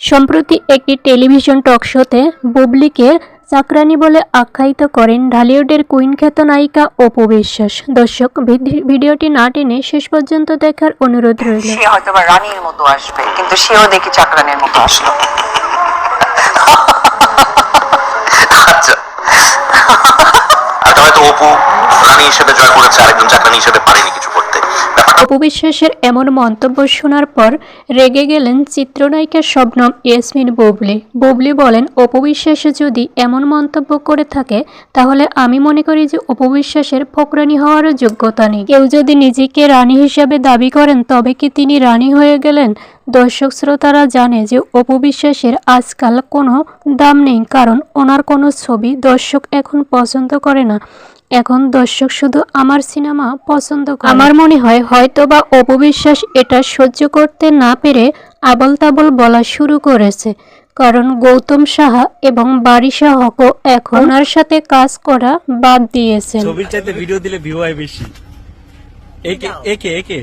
সম্প্রতি একটি টেলিভিশন টক শোতে বুবলিকে চাকরানি বলে আখ্যায়িত করেন ঢালিউডের কুইন খ্যাত নায়িকা অপু বিশ্বাস। দর্শক ভিডিওটি না টেনে শেষ পর্যন্ত দেখার অনুরোধ রইল। সে হয়তো বা রানীর মতো আসবে, কিন্তু সেও দেখি চাকরানির মতো আসলো। আচ্ছা। হয়তো অপু রানী হিসেবে জয় করেছে, আরেকজন চাকরানি হিসেবে পারেনি কিছু। অপু বিশ্বাসের এমন মন্তব্য শোনার পর রেগে গেলেন চিত্রনায়িকা শবনম ইয়াসমিন বুবলি। বুবলি বলেন অপু যদি এমন মন্তব্য করে থাকে, তাহলে আমি মনে করি যে অপু বিশ্বাসের ফকরানি হওয়ারও যোগ্যতা নেই। কেউ যদি নিজেকে রানী হিসাবে দাবি করেন, তবে কি তিনি রানী হয়ে গেলেন? দর্শক শ্রোতারা জানে যে অপু বিশ্বাসের আজকাল কোনো দাম নেই, কারণ ওনার কোনো ছবি দর্শক এখন পছন্দ করে না। এখন দর্শক শুধু আমার সিনেমা পছন্দ করে। আমার মনে হয় হয়তোবা অপবিশ্বাস এটা সহ্য করতে না পেরে আবল তাবল বলা শুরু করেছে। কারণ গৌতম সাহা এবং বারিশা হকও এখন ওনার সাথে কাজ করা বাদ দিয়েছেন। ছবির চাইতে ভিডিও দিলে ভিউ হয় বেশি। একে একে একে।